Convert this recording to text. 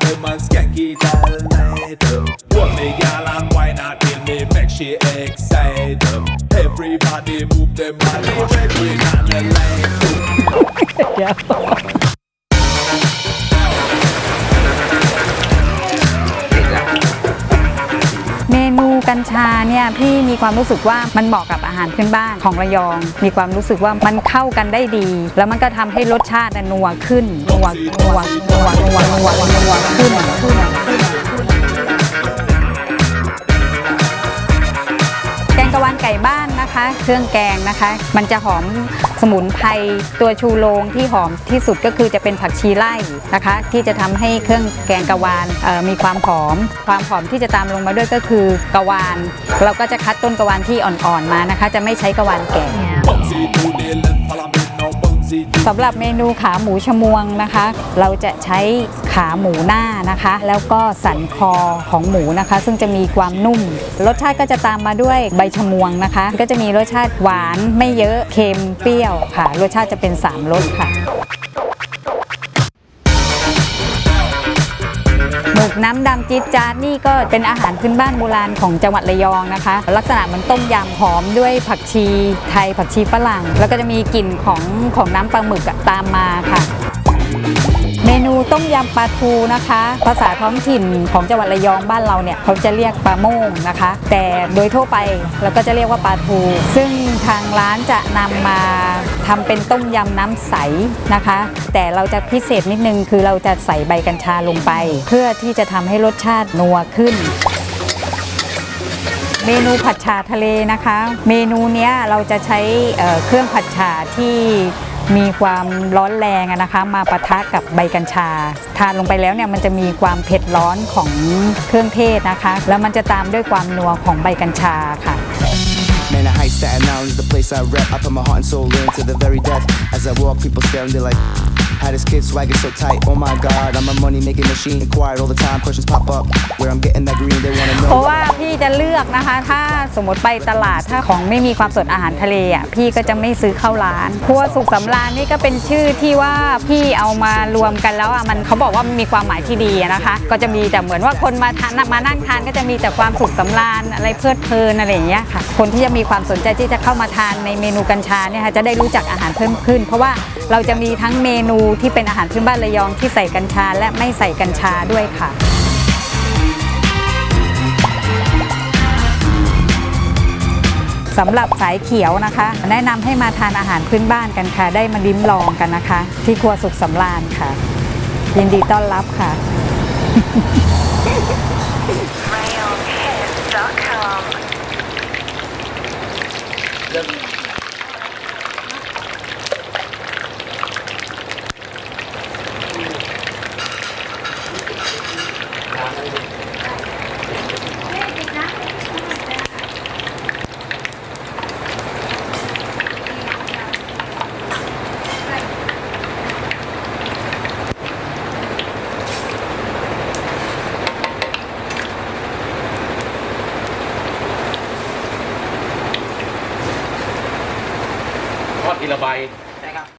the man skanky all night. Hold me gal and Why not till me make she excited. Everybody move them body when we on the line. กัญชาเนี่ยพี่มีความรู้สึกว่ามันเหมาะกับอาหารพื้นบ้านของระยอง มีความรู้สึกว่ามันเข้ากันได้ดี แล้วมันก็ทำให้รสชาตินัวขึ้นนัวนัวนัวนัวนัวนัวขึ้นขึ้น ไก่บ้านนะคะ เครื่องแกงนะคะ มันจะหอมสมุนไพรตัวชูโรงที่หอมที่สุดก็คือจะเป็นผักชีไล่นะคะ ที่จะทำให้เครื่องแกงกะวานมีความหอม ความหอมที่จะตามลงมาด้วยก็คือกะวาน เราก็จะคัดต้นกะวานที่อ่อนๆมานะคะ จะไม่ใช้กะวานแก่ สำหรับเมนูขาหมูชมวงนะคะ เราจะใช้ขาหมูหน้านะคะ แล้วก็สันคอของหมูนะคะ ซึ่งจะมีความนุ่ม รสชาติก็จะตามมาด้วยใบชมวงนะคะ ก็จะมีรสชาติหวานไม่เยอะเค็มเปรี้ยวค่ะ รสชาติจะเป็นสามรสค่ะ น้ำดำจี๊ดจ๊าดนี่ก็เป็นอาหารพื้นบ้านโบราณของจังหวัดระยองนะคะ ลักษณะเหมือนต้มยำหอมด้วยผักชีไทยผักชีฝรั่ง แล้วก็จะมีกลิ่นของของน้ำปลาหมึกตามมาค่ะ เมนูต้มยำปลาทูนะคะ ภาษาท้องถิ่นของจังหวัดระยองบ้านเราเนี่ยเขาจะเรียกปลาโม่งนะคะ แต่โดยทั่วไปเราก็จะเรียกว่าปลาทู ซึ่งทางร้านจะนำมาทำเป็นต้มยำน้ำใสนะคะ แต่เราจะพิเศษนิดนึงคือเราจะใส่ใบกัญชาลงไป เพื่อที่จะทำให้รสชาตินัวขึ้น เมนูผัดฉ่าทะเลนะคะ เมนูเนี้ยเราจะใช้เเครื่องผัดฉ่าที่มีความร้อนแรงนะคะ มาปะทะกับใบกัญชา ทานลงไปแล้วเนี่ยมันจะมีความเผ็ดร้อนของเครื่องเทศนะคะ แล้วมันจะตามด้วยความนัวของใบกัญชาค่ะ Man, I high Staten Island is the place I rep. I put my heart and soul into the very death. As I walk, people staring, they're like, How this kid swagger so tight? Oh my god, I'm a money making machine. Inquired all the time, questions pop up. Where I'm getting that green, they wanna เพราะ know. ว่าพี่จะเลือกนะคะ ถ้าสมมติไปตลาดถ้าของไม่มีความสดอาหารทะเลอะพี่ก็จะไม่ซื้อเข้าร้านครัวสุขสำราญนี่ก็เป็นชื่อที่ว่าพี่เอามารวมกันแล้วอะมันเขาบอกว่ามันมีความหมายที่ดีอะนะคะ ก็จะมีแต่เหมือนว่าคนมาทานมานั่งทานก็จะมีแต่ความสุขสำราญอะไรเพลิดเพลินอะไรอย่างเงี้ยค่ะ คนที่จะมีความสนใจที่จะเข้ามาทานในเมนูกัญชาเนี่ยค่ะจะได้รู้จักอาหารเพิ่มขึ้น เพราะว่าเราจะมีทั้งเมนูที่เป็นอาหารพื้นบ้านระยองที่ใส่กัญชาและไม่ใส่กัญชาด้วยค่ะสำหรับสายเขียวนะคะ แนะนำให้มาทานอาหารพื้นบ้านกันค่ะ ได้มาลิ้มลองกันนะคะ ที่ครัวสุขสำราญค่ะ ยินดีต้อนรับค่ะ ทอดทีละใบ